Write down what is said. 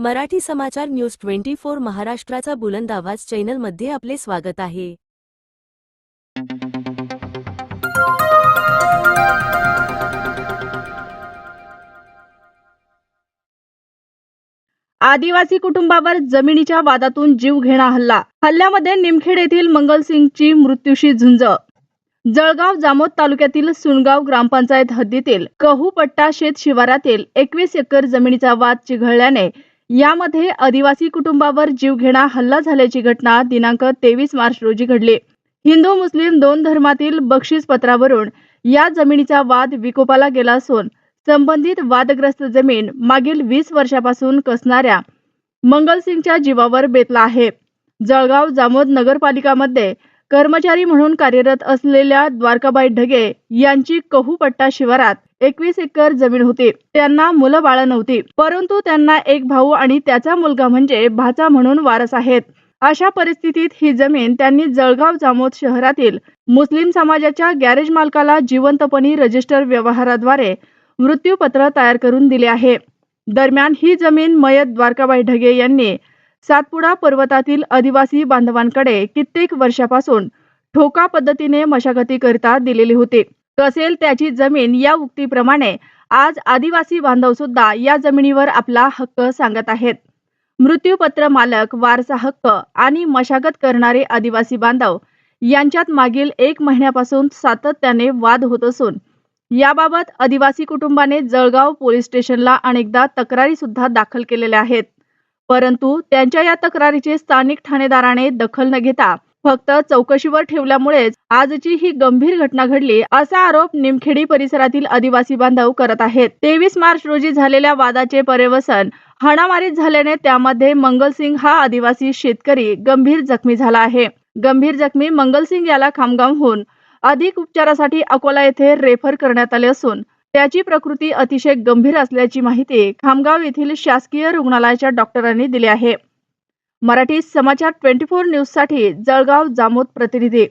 मराठी समाचार news twenty four महाराष्ट्राचा बुलंद आवाज चॅनलमध्ये आपले स्वागत आहे. आदिवासी कुटुंबावर जमिनीच्या वादातून जीव घेणा हल्ला. हल्ल्यामध्ये निमखेड येथील मंगलसिंगची मृत्यूशी झुंज. जळगाव जामोद तालुक्यातील सुनगाव ग्रामपंचायत हद्दीतील कहूपट्टा शेत शिवारातील एकवीस एकर जमिनीचा वाद चिघळल्याने यामध्ये आदिवासी कुटुंबावर जीवघेणा हल्ला झाल्याची घटना दिनांक तेवीस मार्च रोजी घडली. हिंदू मुस्लिम दोन धर्मातील बक्षीस पत्रावरून या जमिनीचा वाद विकोपाला गेला असून संबंधित वादग्रस्त जमीन मागील वीस वर्षापासून कसणाऱ्या मंगलसिंगच्या जीवावर बेतला आहे. जळगाव जामोद नगरपालिकामध्ये कर्मचारी म्हणून कार्यरत असलेल्या द्वारकाबाई ढगे यांची कहूपट्टा शिवारात एकवीस एकर जमीन होती. त्यांना मुलं बाळ नव्हती. परंतु त्यांना एक भाऊ आणि त्याचा मुलगा म्हणजे भाचा म्हणून वारस आहेत. अशा परिस्थितीत ही जमीन त्यांनी जळगाव जामोद शहरातील मुस्लिम समाजाच्या गॅरेज मालकाला जिवंतपणी रजिस्टर व्यवहाराद्वारे मृत्यूपत्र तयार करून दिले आहे. दरम्यान ही जमीन मयत द्वारकाबाई ढगे यांनी सातपुडा पर्वतातील आदिवासी बांधवांकडे कित्येक वर्षापासून ठोका पद्धतीने मशागतीकरिता दिलेली होती. कसेल त्याची जमीन या उक्तीप्रमाणे आज आदिवासी बांधव सुद्धा या जमिनीवर आपला हक्क सांगत आहेत. मृत्यूपत्र मालक वारसा हक्क आणि मशागत करणारे आदिवासी बांधव यांच्यात मागील एक महिन्यापासून सातत्याने वाद होत असून याबाबत आदिवासी कुटुंबाने जळगाव पोलीस स्टेशनला अनेकदा तक्रारी सुद्धा दाखल केलेल्या आहेत. परंतु त्यांच्या या तक्रारीची स्थानिक ठाणेदाराने दखल न घेता फक्त चौकशीवर ठेवल्यामुळेच आजची ही गंभीर घटना घडली असा आरोप निमखेडी परिसरातील आदिवासी बांधव करत आहेत. तेवीस मार्च रोजी झालेल्या वादाचे पर्यवसन हाणामारीत झाल्याने त्यामध्ये मंगलसिंग हा आदिवासी शेतकरी गंभीर जखमी झाला आहे. गंभीर जखमी मंगलसिंग याला खामगावहून अधिक उपचारासाठी अकोला येथे रेफर करण्यात आले असून त्याची प्रकृती अतिशय गंभीर असल्याची माहिती खामगाव येथील शासकीय रुग्णालयाच्या डॉक्टरांनी दिली आहे. मराठी समाचार ट्वेंटी फोर न्यूजसाठी जळगाव जामोद प्रतिनिधी